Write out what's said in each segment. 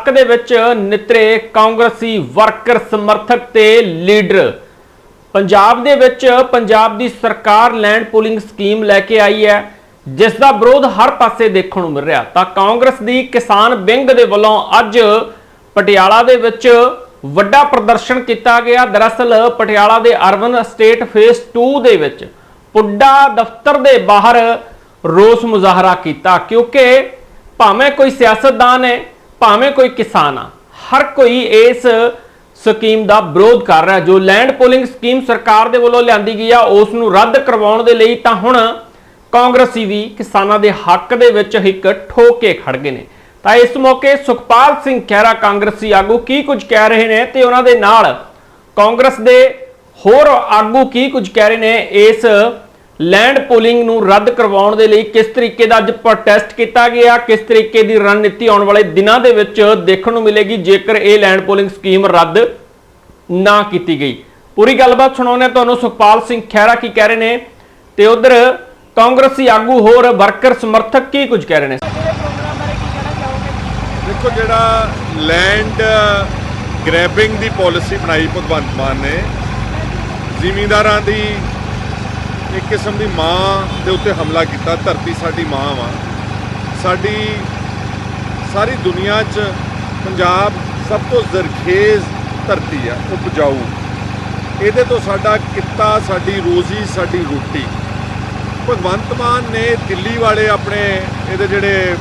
ਹੱਕ ਦੇ ਵਿੱਚ ਨਿਤਰੇ ਕਾਂਗਰਸੀ ਵਰਕਰ ਸਮਰਥਕ ਤੇ ਲੀਡਰ। ਪੰਜਾਬ ਦੇ ਵਿੱਚ ਪੰਜਾਬ ਦੀ ਸਰਕਾਰ ਲੈਂਡ ਪੂਲਿੰਗ ਸਕੀਮ ਲੈ ਕੇ ਆਈ ਹੈ, ਜਿਸ ਦਾ ਵਿਰੋਧ ਹਰ ਪਾਸੇ ਦੇਖਣ ਨੂੰ ਮਿਲ ਰਿਹਾ। ਤਾਂ ਕਾਂਗਰਸ ਦੀ ਕਿਸਾਨ ਵਿੰਗ ਦੇ ਵੱਲੋਂ ਅੱਜ ਪਟਿਆਲਾ ਦੇ ਵਿੱਚ ਵੱਡਾ ਪ੍ਰਦਰਸ਼ਨ ਕੀਤਾ ਗਿਆ। ਦਰਅਸਲ ਪਟਿਆਲਾ ਦੇ ਅਰਬਨ ਸਟੇਟ ਫੇਸ 2 ਦੇ ਵਿੱਚ ਪੁੱਡਾ ਦਫ਼ਤਰ ਦੇ ਬਾਹਰ ਰੋਸ ਮੁਜ਼ਾਹਰਾ ਕੀਤਾ, ਕਿਉਂਕਿ ਭਾਵੇਂ ਕੋਈ ਸਿਆਸਤਦਾਨ ਹੈ ਭਾਵੇਂ ਕੋਈ ਕਿਸਾਨ ਆ, ਹਰ ਕੋਈ ਇਸ ਸਕੀਮ ਦਾ ਵਿਰੋਧ ਕਰ ਰਿਹਾ। ਜੋ ਲੈਂਡ ਪੋਲਿੰਗ ਸਕੀਮ ਸਰਕਾਰ ਦੇ ਵੱਲੋਂ ਲਿਆਂਦੀ ਗਈ ਆ, ਉਸ ਨੂੰ ਰੱਦ ਕਰਵਾਉਣ ਦੇ ਲਈ ਤਾਂ ਹੁਣ ਕਾਂਗਰਸੀ ਵੀ ਕਿਸਾਨਾਂ ਦੇ ਹੱਕ ਦੇ ਵਿੱਚ ਇੱਕ ਠੋਕ ਕੇ ਖੜ ਗਏ ਨੇ। ਤਾਂ ਇਸ ਮੌਕੇ ਸੁਖਪਾਲ ਸਿੰਘ ਖਹਿਰਾ ਕਾਂਗਰਸੀ ਆਗੂ ਕੀ ਕੁਝ ਕਹਿ ਰਹੇ ਨੇ ਤੇ ਉਹਨਾਂ ਦੇ ਨਾਲ ਕਾਂਗਰਸ ਦੇ ਹੋਰ ਆਗੂ ਕੀ ਕੁਝ ਕਹਿ ਰਹੇ ਨੇ ਇਸ ਲੈਂਡ ਪੋਲਿੰਗ ਨੂੰ ਰੱਦ ਕਰਵਾਉਣ ਦੇ ਲਈ ਕਿਸ ਤਰੀਕੇ ਦਾ ਅੱਜ ਪ੍ਰੋਟੈਸਟ ਕੀਤਾ ਗਿਆ, ਕਿਸ ਤਰੀਕੇ ਦੀ ਰਣਨੀਤੀ ਆਉਣ ਵਾਲੇ ਦਿਨਾਂ ਦੇ ਵਿੱਚ ਦੇਖਣ ਨੂੰ ਮਿਲੇਗੀ ਜੇਕਰ ਇਹ ਲੈਂਡ ਪੋਲਿੰਗ ਸਕੀਮ ਰੱਦ ਨਾ ਕੀਤੀ ਗਈ। ਪੂਰੀ ਗੱਲਬਾਤ ਸੁਣਾਉਂਦੇ ਹਾਂ ਤੁਹਾਨੂੰ ਸੁਖਪਾਲ ਸਿੰਘ ਖਹਿਰਾ ਕੀ ਕਹਿ ਰਹੇ ਨੇ ਤੇ ਉਧਰ ਕਾਂਗਰਸੀ ਆਗੂ ਹੋਰ ਵਰਕਰ ਸਮਰਥਕ ਕੀ ਕੁਝ ਕਹਿ ਰਹੇ ਨੇ? ਦੇਖੋ, ਜਿਹੜਾ ਲੈਂਡ ਗ੍ਰੈਬਿੰਗ ਦੀ ਪਾਲਿਸੀ ਬਣਾਈ ਭਗਵੰਤ ਮਾਨ ਨੇ, ਜ਼ਿਮੀਂਦਾਰਾਂ ਦੀ ਇੱਕ ਕਿਸਮ ਦੀ ਮਾਂ ਦੇ ਉੱਤੇ ਹਮਲਾ ਕੀਤਾ ਧਰਤੀ ਸਾਡੀ ਮਾਂ ਵਾ। ਸਾਡੀ ਸਾਰੀ ਦੁਨੀਆ 'ਚ ਪੰਜਾਬ ਸਭ ਤੋਂ ਜ਼ਰਖੇਜ਼ ਧਰਤੀ ਆ ਉਪਜਾਊ। ਇਹਦੇ ਤੋਂ ਸਾਡਾ ਕਿੱਤਾ ਸਾਡੀ ਰੋਜ਼ੀ ਸਾਡੀ ਰੋਟੀ। ਭਗਵੰਤ ਮਾਨ ਨੇ ਦਿੱਲੀ ਵਾਲੇ ਆਪਣੇ ਇਹਦੇ ਜਿਹੜੇ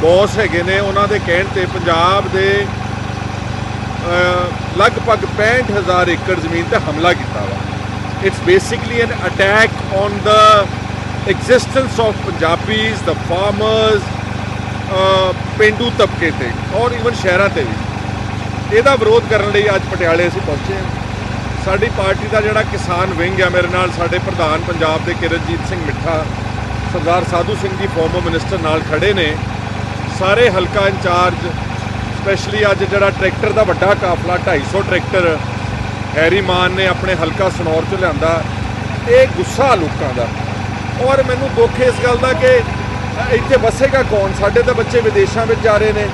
ਬੌਸ ਹੈਗੇ ਨੇ ਉਹਨਾਂ ਦੇ ਕਹਿਣ ਤੇ ਪੰਜਾਬ ਦੇ ਅਹ, ਲਗਭਗ 65000 ਏਕੜ ਜ਼ਮੀਨ ਤੇ ਹਮਲਾ ਕੀਤਾ ਵਾ। It's basically an attack on the existence of Punjabis the farmers ਪਿੰਡੂ ਤਬਕੇ ਤੇ ਔਰ ਇਵਨ ਸ਼ਹਿਰਾਂ ਤੇ ਵੀ ਇਹਦਾ ਵਿਰੋਧ ਕਰਨ ਲਈ ਅੱਜ ਪਟਿਆਲੇ ਅਸੀਂ ਪਹੁੰਚੇ ਹਾਂ ਸਾਡੀ ਪਾਰਟੀ ਦਾ ਜਿਹੜਾ ਕਿਸਾਨ ਵਿੰਗ ਹੈ ਮੇਰੇ ਨਾਲ ਸਾਡੇ ਪ੍ਰਧਾਨ ਪੰਜਾਬ ਦੇ ਕਿਰਨਜੀਤ ਸਿੰਘ ਮਿੱਠਾ ਸਰਦਾਰ ਸਾਧੂ ਸਿੰਘ ਜੀ ਫਾਰਮਰ ਮਿਨਿਸਟਰ ਨਾਲ ਖੜੇ ਨੇ ਸਾਰੇ ਹਲਕਾ ਇੰਚਾਰਜ ਸਪੈਸ਼ਲੀ ਅੱਜ ਜਿਹੜਾ ਟਰੈਕਟਰ ਦਾ ਵੱਡਾ ਕਾਫਲਾ 250 ਟਰੈਕਟਰ ਹੈਰੀ ਮਾਨ ਨੇ ਆਪਣੇ ਹਲਕਾ ਸਨੌਰ ਚ ਲਿਆਂਦਾ। ਇਹ ਗੁੱਸਾ ਲੋਕਾਂ ਦਾ। ਔਰ ਮੈਨੂੰ ਦੁੱਖ ਇਸ ਗੱਲ ਦਾ ਕਿ ਇੱਥੇ ਵਸੇਗਾ ਕੌਣ? ਸਾਡੇ ਤਾਂ ਬੱਚੇ ਵਿਦੇਸ਼ਾਂ ਵਿੱਚ ਜਾ ਰਹੇ ਨੇ।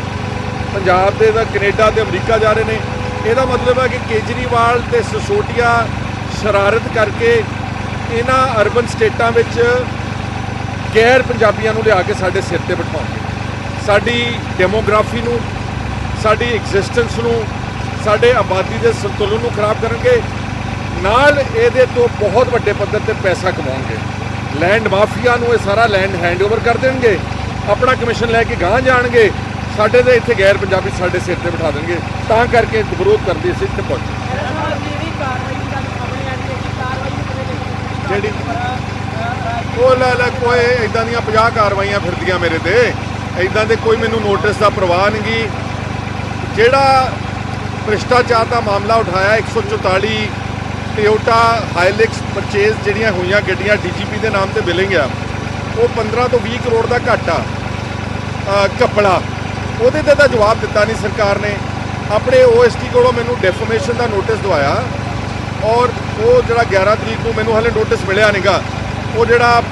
ਪੰਜਾਬ ਦੇ ਤਾਂ ਕੈਨੇਡਾ ਤੇ ਅਮਰੀਕਾ ਜਾ ਰਹੇ ਨੇ। ਇਹਦਾ ਮਤਲਬ ਹੈ ਕਿ ਕੇਜਰੀਵਾਲ ਤੇ ਸਸੋਟੀਆ ਸ਼ਰਾਰਤ ਕਰਕੇ ਇਹਨਾਂ ਅਰਬਨ ਸਟੇਟਾਂ ਵਿੱਚ ਗੈਰ ਪੰਜਾਬੀਆਂ ਨੂੰ ਲਿਆ ਕੇ ਸਾਡੇ ਸਿਰ ਤੇ ਬਿਠਾਉਣਗੇ। ਸਾਡੀ ਡੈਮੋਗ੍ਰਾਫੀ ਨੂੰ, ਸਾਡੀ ਐਗਜ਼ਿਸਟੈਂਸ ਨੂੰ ਸਾਡੇ ਆਬਾਦੀ ਦੇ ਸੰਤੁਲਨ ਨੂੰ ਖਰਾਬ ਕਰਨਗੇ ਨਾਲ ਇਹਦੇ ਤੋਂ ਬਹੁਤ ਵੱਡੇ ਪੱਧਰ ਤੇ ਪੈਸਾ ਕਮਾਉਣਗੇ। ਲੈਂਡ ਮਾਫੀਆ ਨੂੰ ਇਹ ਸਾਰਾ ਲੈਂਡ ਹੈਂਡਓਵਰ ਕਰ ਦੇਣਗੇ। ਆਪਣਾ ਕਮਿਸ਼ਨ ਲੈ ਕੇ ਗਾਂਹ ਜਾਣਗੇ। ਸਾਡੇ ਦੇ ਇੱਥੇ ਗੈਰ ਪੰਜਾਬੀ ਸਾਡੇ ਸਿਰ ਤੇ ਬਿਠਾ ਦੇਣਗੇ। ਤਾਂ ਕਰਕੇ ਵਿਰੋਧ ਕਰਦੇ ਅਸੀਂ ਇੱਥੇ ਪਹੁੰਚੇ ਜਿਹੜੀ ਉਹ ਲੈ ਲੈ ਕੋਈ ਇਦਾਂ ਦੀਆਂ 50 ਕਾਰਵਾਈਆਂ ਫਿਰਦੀਆਂ ਮੇਰੇ ਤੇ। ਇਦਾਂ ਦੇ ਕੋਈ ਮੈਨੂੰ ਨੋਟਿਸ ਦਾ ਪ੍ਰਵਾਹ ਨਹੀਂ ਗੀ। ਜਿਹੜਾ ਭ੍ਰਿਸ਼ਟਾਚਾਰ ਦਾ ਮਾਮਲਾ ਉਠਾਇਆ 144 ਟੋਯੋਟਾ ਹਾਈਲੈਕਸ ਪਰਚੇਸ ਜਿਹੜੀਆਂ ਹੋਈਆਂ ਗੱਡੀਆਂ ਡੀਜੀਪੀ ਦੇ ਨਾਮ ਤੇ ਬਿਲਿੰਗ ਆ ਉਹ 15 ਤੋਂ 20 ਕਰੋੜ ਦਾ ਘਾਟਾ ਅ, ਕੱਪੜਾ ਉਹਦੇ ਤੇ ਤਾਂ ਜਵਾਬ ਦਿੱਤਾ ਨਹੀਂ ਸਰਕਾਰ ਨੇ। ਆਪਣੇ ਓਐਸਟੀ ਕੋਲੋਂ ਮੈਨੂੰ ਡੈਫਰਮੇਸ਼ਨ ਦਾ ਨੋਟਿਸ ਦਵਾਇਆ ਔਰ ਉਹ ਜਿਹੜਾ 11 ਤਰੀਕ ਨੂੰ ਮੈਨੂੰ ਹਲੇ ਨੋਟਿਸ ਮਿਲਿਆ ਨਹੀਂਗਾ ਉਹ ਜਿਹੜਾ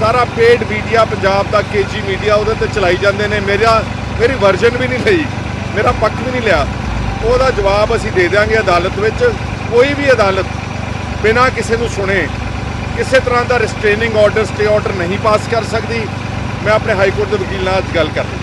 ਸਾਰਾ ਪੇਡ ਮੀਡੀਆ ਪੰਜਾਬ ਦਾ ਕੇਜੀ ਮੀਡੀਆ ਉਹਦੇ ਤੇ ਚਲਾਈ ਜਾਂਦੇ ਨੇ। ਮੇਰਾ ਮੇਰੀ ਵਰਜਨ ਵੀ ਨਹੀਂ ਲਈ ਮੇਰਾ ਪੱਖ ਵੀ ਨਹੀਂ ਲਿਆ। ਉਹਦਾ ਜਵਾਬ ਅਸੀਂ ਦੇ ਦਿਆਂਗੇ ਅਦਾਲਤ ਵਿੱਚ। ਕੋਈ ਵੀ ਅਦਾਲਤ ਬਿਨਾਂ ਕਿਸੇ ਨੂੰ ਸੁਣੇ, ਕਿਸੇ ਤਰ੍ਹਾਂ ਦਾ ਰਿਸਟ੍ਰੇਨਿੰਗ ਆਰਡਰ ਸਟੇ ਆਰਡਰ ਨਹੀਂ ਪਾਸ ਕਰ ਸਕਦੀ। ਮੈਂ ਆਪਣੇ ਹਾਈ ਕੋਰਟ ਦੇ ਵਕੀਲ ਨਾਲ ਅੱਜ ਗੱਲ ਕਰ ਲਈ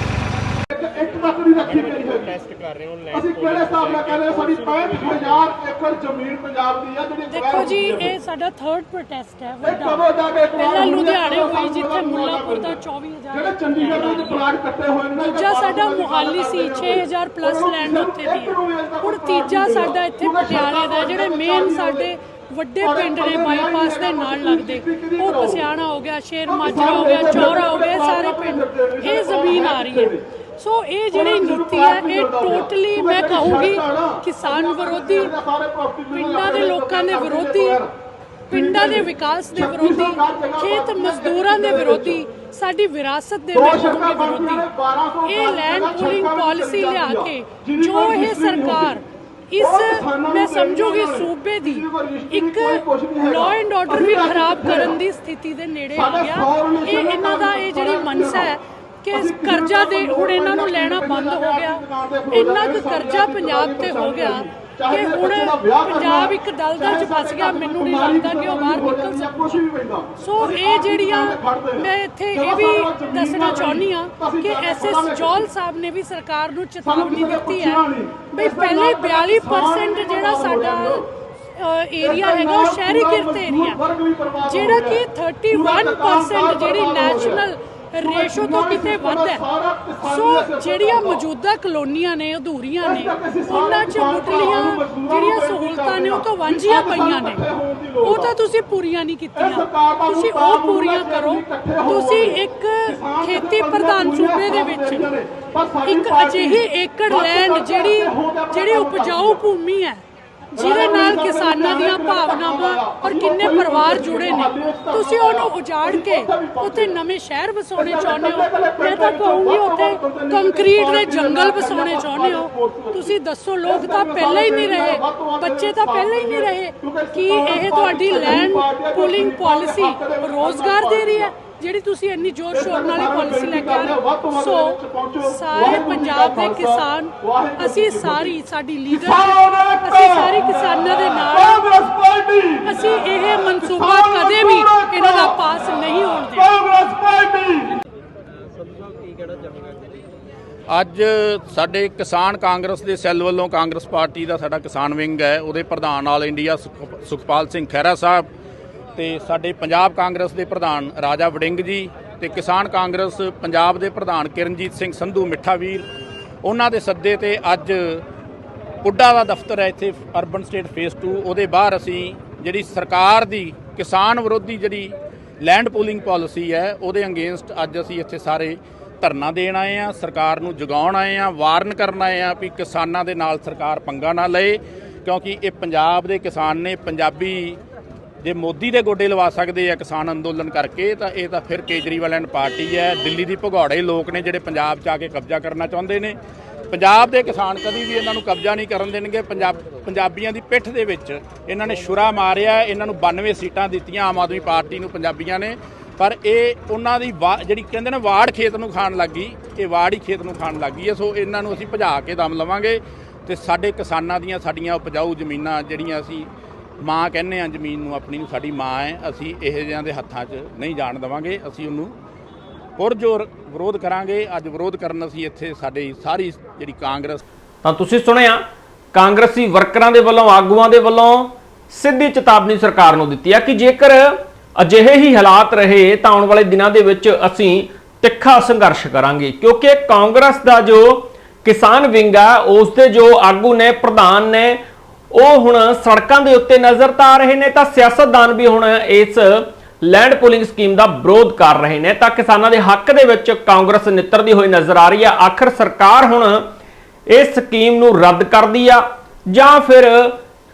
ਇੱਕ ਇੱਕ ਤੱਕ ਨਹੀਂ ਰੱਖੀ ਗਈ ਹੈ ਅਸੀਂ ਕਿਹੜੇ ਹਿਸਾਬ ਨਾਲ ਕਹਿੰਦੇ ਹਾਂ? ਸਾਡੀ 65000 ਏਕੜ ਜ਼ਮੀਨ ਪੰਜਾਬ ਦੀ ਆ ਜਿਹੜੀ ਦੇਖੋ ਜੀ ਇਹ ਸਾਡਾ ਥਰਡ ਪ੍ਰੋਟੈਸਟ ਹੈ ਇਹ ਕਦੋਂ ਜਾ ਕੇ ਵੱਡਾ ਪਹਿਲਾਂ ਹੈ, ਲੁਧਿਆਣੇ ਹੋਈ ਜਿੱਥੇ ਮੁੱਲਾਪੁਰ ਦਾ ਜਿਹੜੇ 24000 ਚੰਡੀਗੜ੍ਹ ਦੇ ਵਿੱਚ ਪਲਾਟ ਕੱਟੇ ਹੋਏ ਨੇ ਨਾ, ਦੂਜਾ ਸਾਡਾ ਮੁਹਾਲੀ ਸੀ 6000 ਪਲੱਸ ਲੈਂਡ ਉੱਥੇ ਦੀ ਹੈ। ਹੁਣ ਤੀਜਾ ਸਾਡਾ ਇੱਥੇ ਪਟਿਆਲੇ ਦਾ ਜਿਹੜੇ ਮੇਨ ਸਾਡੇ ਵੱਡੇ ਪਿੰਡ ਨੇ ਬਾਈਪਾਸ ਦੇ ਨਾਲ ਲੱਗਦੇ। ਉਹ ਪਸਿਆਣਾ ਹੋ ਗਿਆ ਸ਼ੇਰ ਮਾਜਰਾ ਹੋ ਗਿਆ ਚੌਰਾ ਹੋ ਗਿਆ ਸਾਰੇ ਪਿੰਡ। ਇਹ ਜ਼ਮੀਨ ਆ ਰਹੀ ਹੈ। ਸੋ ਇਹ ਜਿਹੜੀ ਨੀਤੀ ਹੈ ਇਹ ਟੋਟਲੀ ਮੈਂ ਕਹੂੰਗੀ ਕਿਸਾਨ ਵਿਰੋਧੀ ਪਿੰਡਾਂ ਦੇ ਲੋਕਾਂ ਦੇ ਵਿਰੋਧੀ ਪਿੰਡਾਂ ਦੇ ਵਿਕਾਸ ਦੇ ਵਿਰੋਧੀ ਖੇਤ ਮਜ਼ਦੂਰਾਂ ਦੇ ਵਿਰੋਧੀ ਸਾਡੀ ਵਿਰਾਸਤ ਦੇ ਵਿਰੋਧੀ। ਇਹ ਲੈਂਡ ਪੂਲਿੰਗ ਪਾਲਿਸੀ ਲਿਆ ਕੇ ਜੋ ਇਹ ਸਰਕਾਰ ਇਸ ਮੈਂ ਸਮਝੂਗੀ ਸੂਬੇ ਦੀ ਇੱਕ ਲਾਅ ਐਂਡ ਆਰਡਰ ਵੀ ਖਰਾਬ ਕਰਨ ਦੀ ਸਥਿਤੀ ਦੇ ਨੇੜੇ ਆ ਗਿਆ। ਇਹ ਇਹਨਾਂ ਦਾ ਇਹ ਜਿਹੜੀ ਮਨਸਾ ਹੈ ਕਿ ਕਰਜ਼ਾ ਦੇ ਹੁਣ ਇਹਨਾਂ ਨੂੰ ਲੈਣਾ ਬੰਦ ਹੋ ਗਿਆ। ਇੰਨਾ ਕੁ ਕਰਜ਼ਾ ਪੰਜਾਬ ਤੇ ਹੋ ਗਿਆ ਕਿ ਹੁਣ ਪੰਜਾਬ ਇੱਕ ਦਲਦਲ 'ਚ ਫਸ ਗਿਆ। ਮੈਨੂੰ ਨਹੀਂ ਲੱਗਦਾ ਕਿ ਉਹ ਬਾਹਰ ਨਿਕਲ ਸਕਦਾ। ਸੋ ਇਹ ਜਿਹੜੀਆਂ ਮੈਂ ਇੱਥੇ ਇਹ ਵੀ ਦੱਸਣਾ ਚਾਹੁੰਦੀ ਆ ਕਿ ਐਸਐਸ ਜੌਲ ਸਾਹਿਬ ਨੇ ਵੀ ਸਰਕਾਰ ਨੂੰ ਚੇਤਾਵਨੀ ਦਿੱਤੀ ਹੈ ਵੀ ਪਹਿਲੇ 42% ਜਿਹੜਾ ਸਾਡਾ ਏਰੀਆ ਹੈਗਾ ਉਹ ਸ਼ਹਿਰੀ ਕਿਰਤ ਏਰੀਆ ਜਿਹੜਾ ਕਿ 31% ਜਿਹੜੀ ਨੈਸ਼ਨਲ ਰੇਸ਼ੋ ਤੋਂ ਕਿਤੇ ਵੱਧ ਹੈ? ਸੋ ਜਿਹੜੀਆਂ ਮੌਜੂਦਾ ਕਲੋਨੀਆਂ ਨੇ ਅਧੂਰੀਆਂ ਨੇ ਉਹਨਾਂ 'ਚ ਮੁੱਢਲੀਆਂ ਜਿਹੜੀਆਂ ਸਹੂਲਤਾਂ ਨੇ ਉਹ ਤੋਂ ਵਾਂਝੀਆਂ ਪਈਆਂ ਨੇ। ਉਹ ਤਾਂ ਤੁਸੀਂ ਪੂਰੀਆਂ ਨਹੀਂ ਕੀਤੀਆਂ। ਤੁਸੀਂ ਉਹ ਪੂਰੀਆਂ ਕਰੋ। ਤੁਸੀਂ ਇੱਕ ਖੇਤੀ ਪ੍ਰਧਾਨ ਸੂਬੇ ਦੇ ਵਿੱਚ ਇੱਕ ਅਜਿਹੀ ਏਕੜ ਲੈਂਡ ਜਿਹੜੀ ਜਿਹੜੀ ਉਪਜਾਊ ਭੂਮੀ ਹੈ ਜਿਹਦੇ ਨਾਲ ਕਿਸਾਨਾਂ ਦੀਆਂ ਭਾਵਨਾਵਾਂ ਔਰ ਕਿੰਨੇ ਪਰਿਵਾਰ ਜੁੜੇ ਨੇ, ਤੁਸੀਂ ਉਹਨੂੰ ਉਜਾੜ ਕੇ ਉੱਥੇ ਨਵੇਂ ਸ਼ਹਿਰ ਵਸਾਉਣੇ ਚਾਹੁੰਦੇ ਹੋ। ਮੈਂ ਤਾਂ ਕਹੂੰਗੀ ਉੱਥੇ ਕੰਕਰੀਟ ਦੇ ਜੰਗਲ ਵਸਾਉਣੇ ਚਾਹੁੰਦੇ ਹੋ। ਤੁਸੀਂ ਦੱਸੋ, ਲੋਕ ਤਾਂ ਪਹਿਲਾਂ ਹੀ ਨਹੀਂ ਰਹੇ, ਬੱਚੇ ਤਾਂ ਪਹਿਲਾਂ ਹੀ ਨਹੀਂ ਰਹੇ ਕੀ ਇਹ ਤੁਹਾਡੀ ਲੈਂਡ ਪੂਲਿੰਗ ਪਾਲਿਸੀ ਰੋਜ਼ਗਾਰ ਦੇ ਰਹੀ ਹੈ। ਜਿਹੜੀ ਤੁਸੀਂ ਇੰਨੀ ਜ਼ੋਰ ਸ਼ੋਰ ਨਾਲ ਇਹ ਪਾਲਿਸੀ ਲੈ ਕੇ ਆ ਰਹੇ ਹੋ ਸੋ ਸਾਰੇ ਪੰਜਾਬ ਦੇ ਕਿਸਾਨ ਅਸੀਂ ਸਾਰੀ ਸਾਡੀ ਲੀਡਰ ਅਸੀਂ ਸਾਰੇ ਕਿਸਾਨਾਂ ਦੇ ਨਾਲ। ਹਾਂ। ਕਾਂਗਰਸ ਪਾਰਟੀ। ਅਸੀਂ ਇਹ ਮਨਸੂਬਾ ਕਦੇ ਵੀ ਇਹਨਾਂ ਦਾ ਪਾਸ ਨਹੀਂ ਹੋਣ ਦੇਣਾ। ਕਾਂਗਰਸ ਪਾਰਟੀ। ਅੱਜ ਸਾਡੇ ਕਿਸਾਨ ਕਾਂਗਰਸ ਦੇ ਸੈੱਲ ਵੱਲੋਂ ਕਾਂਗਰਸ ਪਾਰਟੀ ਦਾ ਸਾਡਾ ਕਿਸਾਨ ਵਿੰਗ ਹੈ। ਉਹਦੇ ਪ੍ਰਧਾਨ ਆਲ ਇੰਡੀਆ ਸੁਖ- ਸੁਖਪਾਲ ਸਿੰਘ ਖਹਿਰਾ ਸਾਹਿਬ ਤੇ ਸਾਡੇ ਪੰਜਾਬ ਕਾਂਗਰਸ ਦੇ ਪ੍ਰਧਾਨ ਰਾਜਾ ਵੜਿੰਗ ਜੀ ਤੇ ਕਿਸਾਨ ਕਾਂਗਰਸ ਪੰਜਾਬ ਦੇ ਪ੍ਰਧਾਨ ਕਿਰਨਜੀਤ ਸਿੰਘ ਸੰਧੂ ਮਿੱਠਾ ਵੀਰ ਉਹਨਾਂ ਦੇ ਸੱਦੇ ਤੇ ਅੱਜ ਪੁੱਡਾ ਦਾ ਦਫ਼ਤਰ ਹੈ ਇੱਥੇ ਅਰਬਨ ਸਟੇਟ ਫੇਸ 2 ਉਹਦੇ ਬਾਹਰ ਅਸੀਂ ਜਿਹੜੀ ਸਰਕਾਰ ਦੀ ਕਿਸਾਨ ਵਿਰੋਧੀ ਜਿਹੜੀ ਲੈਂਡ ਪੂਲਿੰਗ ਪਾਲਿਸੀ ਹੈ, ਉਹਦੇ ਅਗੇਂਸਟ ਅੱਜ ਅਸੀਂ ਇੱਥੇ ਸਾਰੇ ਧਰਨਾ ਦੇਣ ਆਏ ਆ ਸਰਕਾਰ ਨੂੰ ਜਗਾਉਣ ਆਏ ਆ ਵਾਰਨ ਕਰਨ ਆਏ ਆ ਵੀ ਕਿਸਾਨਾਂ ਦੇ ਨਾਲ ਸਰਕਾਰ ਪੰਗਾ ਨਾ ਲਏ, ਕਿਉਂਕਿ ਇਹ ਪੰਜਾਬ ਦੇ ਕਿਸਾਨ ਨੇ ਪੰਜਾਬੀ ਜੇ ਮੋਦੀ ਦੇ ਗੋਡੇ ਲਵਾ ਸਕਦੇ ਆ ਕਿਸਾਨ ਅੰਦੋਲਨ ਕਰਕੇ, ਤਾਂ ਇਹ ਤਾਂ ਫਿਰ ਕੇਜਰੀਵਾਲ ਐਂਡ ਪਾਰਟੀ ਹੈ। ਦਿੱਲੀ ਦੀ ਭਗੌੜੇ ਲੋਕ ਨੇ ਜਿਹੜੇ ਪੰਜਾਬ 'ਚ ਆ ਕੇ ਕਬਜ਼ਾ ਕਰਨਾ ਚਾਹੁੰਦੇ ਨੇ। ਪੰਜਾਬ ਦੇ ਕਿਸਾਨ ਕਦੀ ਵੀ ਇਹਨਾਂ ਨੂੰ ਕਬਜ਼ਾ ਨਹੀਂ ਕਰਨ ਦੇਣਗੇ। ਪੰਜਾਬ, ਪੰਜਾਬੀਆਂ ਦੀ ਪਿੱਠ ਦੇ ਵਿੱਚ ਇਹਨਾਂ ਨੇ ਛੁਰਾ ਮਾਰਿਆ, ਇਹਨਾਂ ਨੂੰ 92 ਸੀਟਾਂ ਦਿੱਤੀਆਂ ਆਮ ਆਦਮੀ ਪਾਰਟੀ ਨੂੰ, ਪੰਜਾਬੀਆਂ ਨੇ। ਪਰ ਇਹ ਉਹਨਾਂ ਦੀ ਵਾ- ਜਿਹੜੀ ਕਹਿੰਦੇ ਨੇ ਵਾੜ ਖੇਤ ਨੂੰ ਖਾਣ ਲੱਗੀ ਇਹ ਵਾੜ ਹੀ ਖੇਤ ਨੂੰ ਖਾਣ ਲੱਗੀ ਹੈ। ਸੋ ਇਹਨਾਂ ਨੂੰ ਅਸੀਂ ਭਜਾ ਕੇ ਦਮ ਲਵਾਂਗੇ ਤੇ ਸਾਡੇ ਕਿਸਾਨਾਂ ਦੀਆਂ ਸਾਡੀਆਂ ਉਪਜਾਊ ਜ਼ਮੀਨਾਂ ਜਿਹੜੀਆਂ ਅਸੀਂ ਮਾਂ ਕਹਿੰਦੇ ਆ, ਜ਼ਮੀਨ ਨੂੰ ਆਪਣੀ ਨੂੰ ਸਾਡੀ ਮਾਂ ਹੈ, ਅਸੀਂ ਇਹੋ ਜਿਹਿਆਂ ਦੇ ਹੱਥਾਂ 'ਚ ਨਹੀਂ ਜਾਣ ਦੇਵਾਂਗੇ, ਅਸੀਂ ਉਹਨੂੰ ਪੁਰਜੋਰ ਵਿਰੋਧ ਕਰਾਂਗੇ। ਅੱਜ ਵਿਰੋਧ ਕਰਨ ਅਸੀਂ ਇੱਥੇ ਸਾਡੀ ਸਾਰੀ ਜਿਹੜੀ ਕਾਂਗਰਸ ਤਾਂ ਤੁਸੀਂ ਸੁਣਿਆ, ਕਾਂਗਰਸੀ ਵਰਕਰਾਂ ਦੇ ਵੱਲੋਂ, ਆਗੂਆਂ ਦੇ ਵੱਲੋਂ ਸਿੱਧੀ ਚੇਤਾਵਨੀ ਸਰਕਾਰ ਨੂੰ ਦਿੱਤੀ ਹੈ ਕਿ ਜੇਕਰ ਅਜਿਹੇ ਹੀ ਹਾਲਾਤ ਰਹੇ, ਤਾਂ ਆਉਣ ਵਾਲੇ ਦਿਨਾਂ ਦੇ ਵਿੱਚ ਅਸੀਂ ਤਿੱਖਾ ਸੰਘਰਸ਼ ਕਰਾਂਗੇ। ਕਿਉਂਕਿ ਕਾਂਗਰਸ ਦਾ ਜੋ ਕਿਸਾਨ ਵਿੰਗ ਆ ਉਸ ਦੇ ਜੋ ਆਗੂ ਨੇ, ਪ੍ਰਧਾਨ ਨੇ ਉਹ ਹੁਣ ਸੜਕਾਂ ਦੇ ਉੱਤੇ ਨਜ਼ਰ ਤਾਂ ਆ ਰਹੇ ਨੇ, ਤਾਂ ਸਿਆਸਤਦਾਨ ਵੀ ਹੁਣ ਇਸ ਲੈਂਡ ਪੂਲਿੰਗ ਸਕੀਮ ਦਾ ਵਿਰੋਧ ਕਰ ਰਹੇ ਨੇ। ਤਾਂ ਕਿਸਾਨਾਂ ਦੇ ਹੱਕ ਦੇ ਵਿੱਚ ਕਾਂਗਰਸ ਨਿੱਤਰਦੀ ਹੋਈ ਨਜ਼ਰ ਆ ਰਹੀ ਹੈ ਆਖਰ ਸਰਕਾਰ ਹੁਣ ਇਸ ਸਕੀਮ ਨੂੰ ਰੱਦ ਕਰਦੀ ਆ ਜਾਂ ਫਿਰ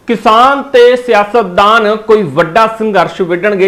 ਕਿਸਾਨ ਤੇ ਸਿਆਸਤਦਾਨ ਕੋਈ ਵੱਡਾ ਸੰਘਰਸ਼ ਵਿੱਢਣਗੇ